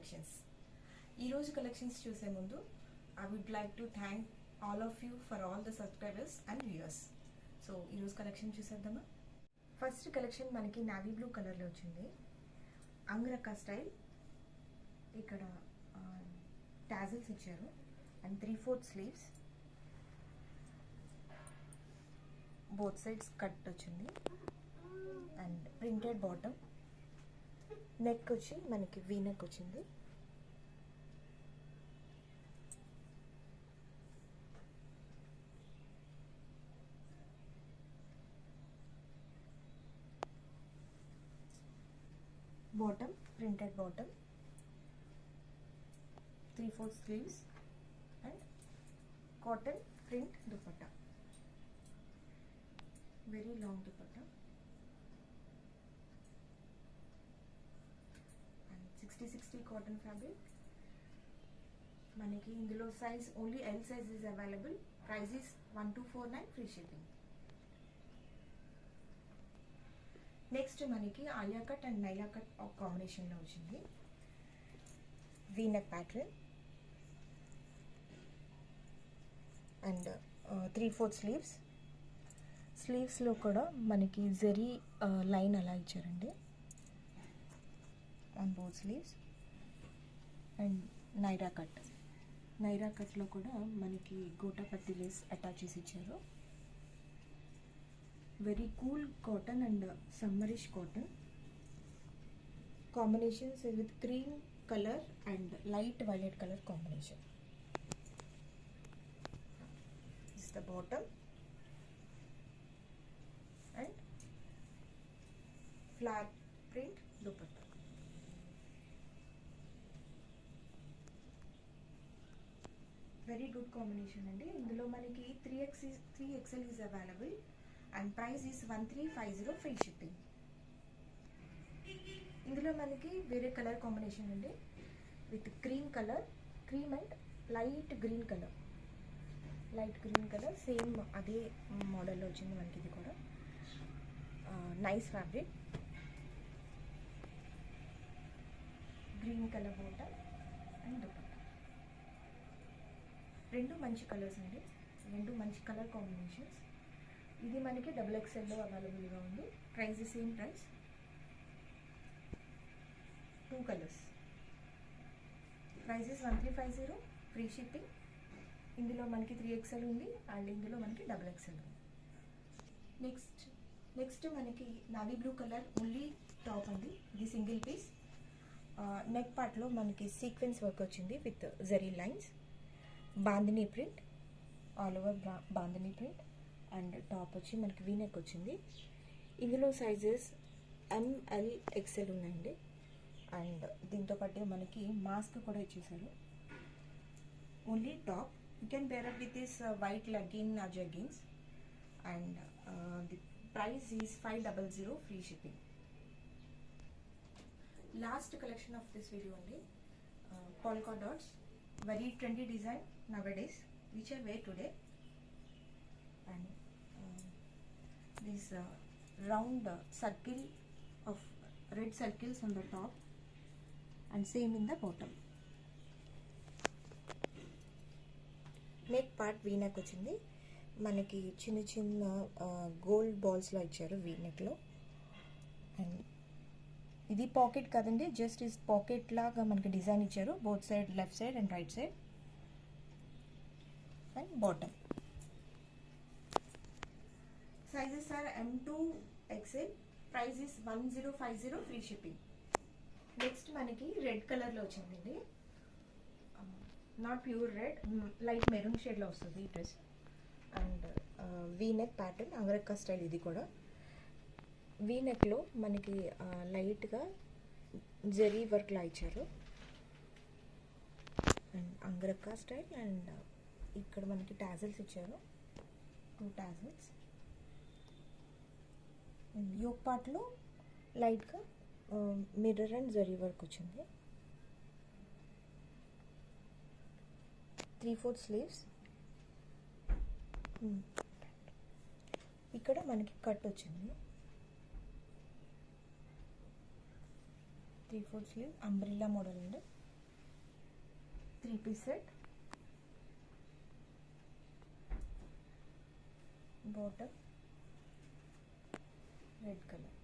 Collections ఈరోజు collections చూసే ముందు I would like to thank all of you for all the subscribers and viewers so ఈరోజు collection చూసేద్దామా? First collection మనకి navy blue కలర్లో వచ్చింది. అంగరక్క స్టైల్ ఇక్కడ టాజిల్స్ ఇచ్చారు. And three fourth sleeves both sides cut వచ్చింది. అండ్ ప్రింటెడ్ బాటమ్ నెక్ వచ్చి మనకి వీ నెక్ వచ్చింది bottom printed bottom. Three four sleeves and cotton print dupatta. Very long dupatta and sixty sixty cotton fabric మనకి ఇందులో size only L size is available price is one two four nine free shipping next మనకి Alia cut and Naila cut కాంబినేషన్లో వచ్చింది. V neck pattern and three fourth sleeves స్లీవ్స్లో కూడా మనకి zari line అలా ఇచ్చారండి. On both sleeves and Naira cut Naira కట్లో కూడా మనకి గోటాపత్తి లేస్ అటాచ్ చేసి ఇచ్చారు. Very cool cotton and summerish cotton combinations with cream colour and light violet colour combination is the bottom and flat print dupatta very good combination అండి. ఇందులో మనకి three X three XL is available and price is one three five zero free shipping ఇందులో మనకి వేరే colour combination అండి. With cream colour cream and light green colour light green colour same అదే మోడల్లో వచ్చింది మనకి ఇది కూడా. నైస్ ఫ్యాబ్రిక్ గ్రీన్ కలర్ బోట అండ్ దుపట్టా రెండు మంచి కలర్స్ అండి. రెండు మంచి కలర్ కాంబినేషన్స్ ఇది మనకి డబుల్ ఎక్స్ఎల్లో అవైలబుల్గా ఉంది. Price same price two colours prices one three five zero free shipping ఇందులో మనకి త్రీ ఎక్స్ఎల్ ఉంది అండ్ ఇందులో మనకి డబుల్ ఎక్స్ఎల్ ఉంది. నెక్స్ట్ నెక్స్ట్ మనకి navy blue colour only top అండి. ఇది సింగిల్ పీస్ నెక్ పార్ట్లో మనకి సీక్వెన్స్ వర్క్ వచ్చింది with zari lines bandhani print all over bandhani print and top వచ్చి మనకి వీనెక్ వచ్చింది. ఇందులో సైజెస్ ఎంఎల్ ఎక్సెల్ ఉన్నాయండి. అండ్ దీంతో పాటు మనకి మాస్క్ కూడా ఇచ్చేసారు only top you can pair up with this white legging jeggings and the price is five double zero free shipping last collection of this video అండి polka dots very trendy design nowadays which I wear today and uh, this uh, round uh, circle of red circles on the top and same in the bottom neck part V neck వచ్చింది మనకి చిన్న చిన్న gold బాల్స్లో ఇచ్చారు వీనెక్లో and ఇది pocket కదండి just is pocket లాగా మనకి డిజైన్ ఇచ్చారు. Both side left side and right side and bottom sizes are M two XL price is one zero five zero free shipping next మనకి రెడ్ కలర్లో వచ్చిందండి. Not pure red light maroon షేడ్లో వస్తుంది ఈ dress and V neck pattern angrakha style ఇది కూడా. We నెక్లో మనకి లైట్గా జరీ వర్క్లా ఇచ్చారు. అండ్ అంగరక్క స్టైల్ అండ్ ఇక్కడ మనకి టాజల్స్ ఇచ్చారు. Two tassels. యోగ్ పార్ట్లో లైట్గా మిర్రర్ అండ్ జరీ వర్క్ వచ్చింది. Three fourth sleeves. ఇక్కడ మనకి కట్ వచ్చింది. Three four sleeve. Umbrella model అండి. Three piece set. Bottom. Red colour.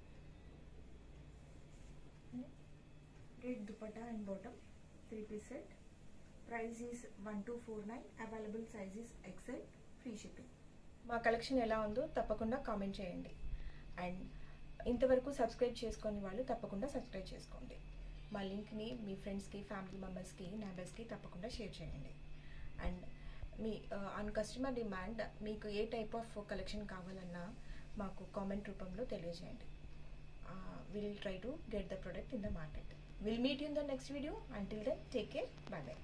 Red dupatta and bottom. Three piece set. Price is one two four nine. Available size is XL. Free shipping. మా collection ఎలా ఉందో తప్పకుండా comment చేయండి. And ఇంతవరకు subscribe చేసుకుని వాళ్ళు తప్పకుండా సబ్స్క్రైబ్ చేసుకోండి. మా లింక్ని మీ ఫ్రెండ్స్కి ఫ్యామిలీ మెంబర్స్కి నైబర్స్కి తప్పకుండా షేర్ చేయండి. అండ్ మీ ఆన్ కస్టమర్ డిమాండ్ మీకు ఏ టైప్ ఆఫ్ కలెక్షన్ కావాలన్నా మాకు కామెంట్ రూపంలో తెలియజేయండి. Will try to get the product in the market will meet in the next video until then take care bye bye